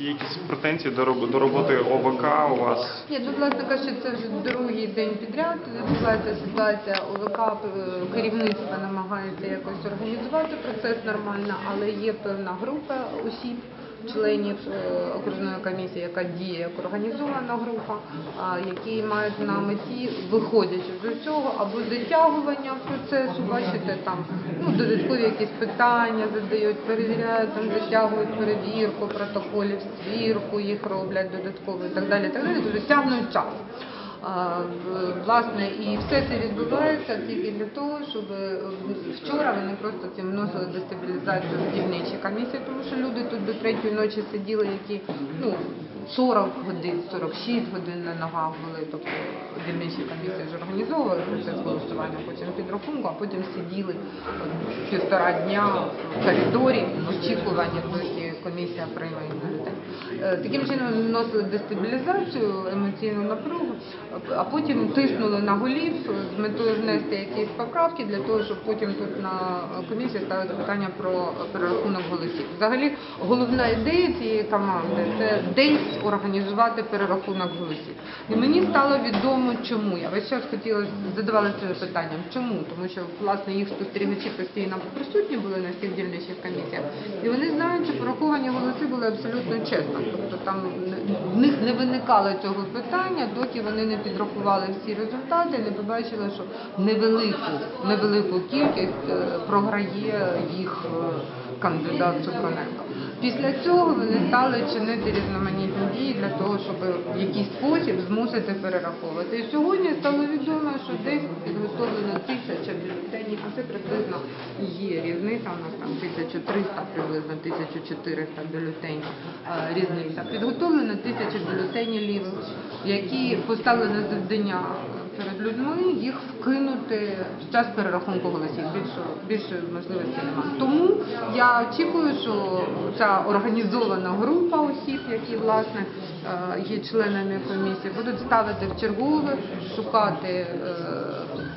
Є якісь претензії до роб- до роботи ОВК у вас? Ні, ну власне кажучи, це вже другий день підряд. Відбувається ситуація ОВК, е, керівництво намагається якось організувати процес нормально, але є певна група осіб. Членів е, окружної комісії, яка діє як організована група, які мають на меті, виходячи з цього, або затягування процесу, бачите, там ну, додаткові якісь питання задають, перевіряють, там затягують перевірку протоколів, свірку їх роблять додатково і так далі. і Так далі, тобто тягнуть час. Власне, і все це відбувається тільки для того, щоб е, вчора вони просто цим вносили дестабілізацію в дільничі комісії, тому що люди тут до третьої ночі сиділи, які ну 40 годин, 46 годин на ногах були, тобто дільничі комісії ж організовували процес голосування, потім підрахунку, а потім сиділи півтора дня в коридорі в очікуванні, комісія прийме. Е, Таким чином вносили дестабілізацію, емоційну напругу, а потім тиснули на голів з метою внести якісь поправки для того, щоб потім тут на комісії ставити питання про перерахунок голосів. Взагалі, головна ідея цієї команди це десь організувати перерахунок голосів. І мені стало відомо, чому я весь час хотіла задавала це питанням. Чому? Тому що власне їх спостерігачі постійно присутні були на всіх дільничих комісіях, і вони знають, що пораховані голоси були абсолютно чесно. Тобто там в них не виникало цього питання, доки вони не підрахували всі результати, не побачили, що невелику невелику кількість е, програє їх е, кандидат Супроненко. Після цього вони стали чинити різноманітні дії для того, щоб в якийсь спосіб змусити перераховувати. І сьогодні стало відомо, що десь підготовлено тисяча бюлетенів, це приблизно є різниця. У нас там 1300, приблизно 1400 бюлетенів е, різниця. Підготовлено тисяча бюлетенів, які поставлені завдання перед людьми їх вкинути в час перерахунку голосів. Більше більше можливості немає. Тому я очікую, що ця організована група осіб, які власне е, є членами комісії, будуть ставити в чергове, шукати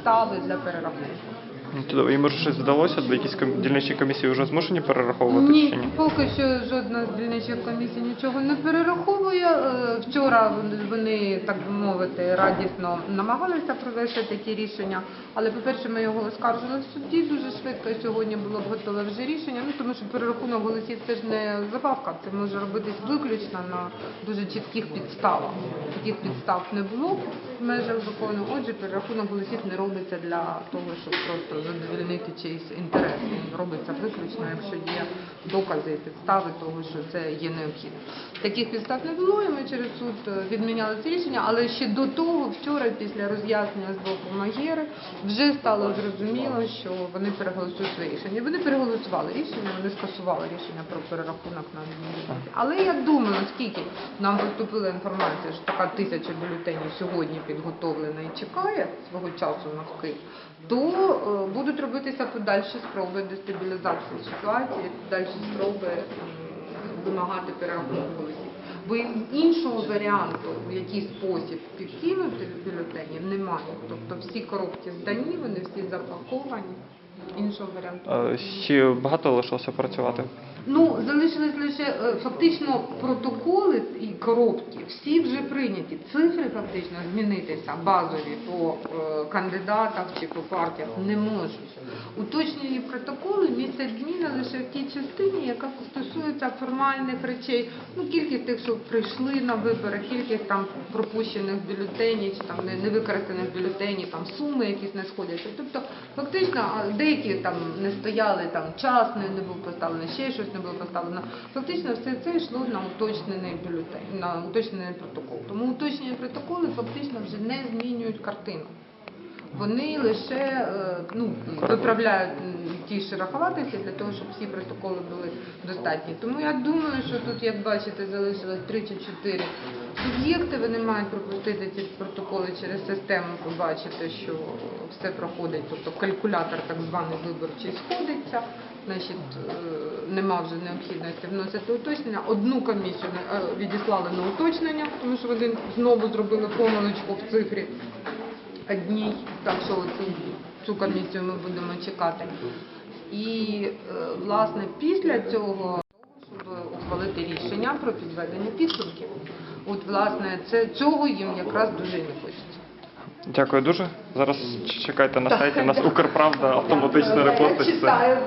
стави підстави для перерахунку. Чудово. І може щось вдалося? Якісь дільничі комісії вже змушені перераховувати чи Ні, ні? поки що жодна з дільничих комісій нічого не перераховує. Е, Вчора вони- вони, так би мовити, радісно намагалися провести такі рішення. Але, по-перше, ми його оскаржили в суді дуже швидко. і Сьогодні було б готове вже рішення. Ну тому що перерахунок голосів це ж не забавка, це може робитись виключно на дуже чітких підставах. Таких підстав не було в межах закону. Отже, перерахунок голосів не робиться для того, щоб просто задовольнити чийсь інтерес. Він робиться виключно, якщо є докази і підстави того, що це є необхідно. Таких підстав не було, і ми через суд е, відміняли це рішення, але ще до того, вчора, після роз'яснення з боку Магєри, вже стало зрозуміло, що вони переголосують своє рішення. Вони переголосували рішення, вони скасували рішення про перерахунок на бюлетені. Але я думаю, оскільки нам поступила інформація, що така тисяча бюлетенів сьогодні підготовлена і чекає свого часу на вкид, то е, будуть робитися подальші спроби дестабілізації ситуації, подальші спроби вимагати перерахунку голосів. Бо іншого варіанту, в який спосіб підкинути бюлетенів, немає. Тобто всі коробки здані, вони всі запаковані. Іншого варіанту. Ще багато лишилося працювати. Ну, залишились лише е, фактично протоколи і коробки, всі вже прийняті. Цифри фактично змінитися базові по е, кандидатах чи по партіях не можуть. Уточнені протоколи містять зміни лише в тій частині, яка стосується формальних речей. Ну, кількість тих, що прийшли на вибори, кількість там пропущених бюлетенів, чи там не- невикористаних бюлетенів, там суми якісь не сходяться. Тобто, фактично, деякі там не стояли, там час не був поставлений, ще щось не було поставлено. Фактично, все це йшло на уточнений бюлетень, на уточнений протокол. Тому уточнені протоколи фактично вже не змінюють картину. Вони лише е, ну, виправляють ті шероховатості для того, щоб всі протоколи були достатні. Тому я думаю, що тут, як бачите, залишилось 3 чи 4 суб'єкти. Вони мають пропустити ці протоколи через систему, побачити, що все проходить, тобто калькулятор так званий виборчий сходиться. Значить, е, нема вже необхідності вносити уточнення. Одну комісію е, відіслали на уточнення, тому що вони знову зробили помилочку в цифрі одній, так що цю, цю комісію ми будемо чекати. І е, власне після цього, щоб ухвалити рішення про підведення підсумків. От, власне, це цього їм якраз дуже не хочеться. Дякую дуже. Зараз чекайте на сайті. У нас Укрправда автоматично репостить це.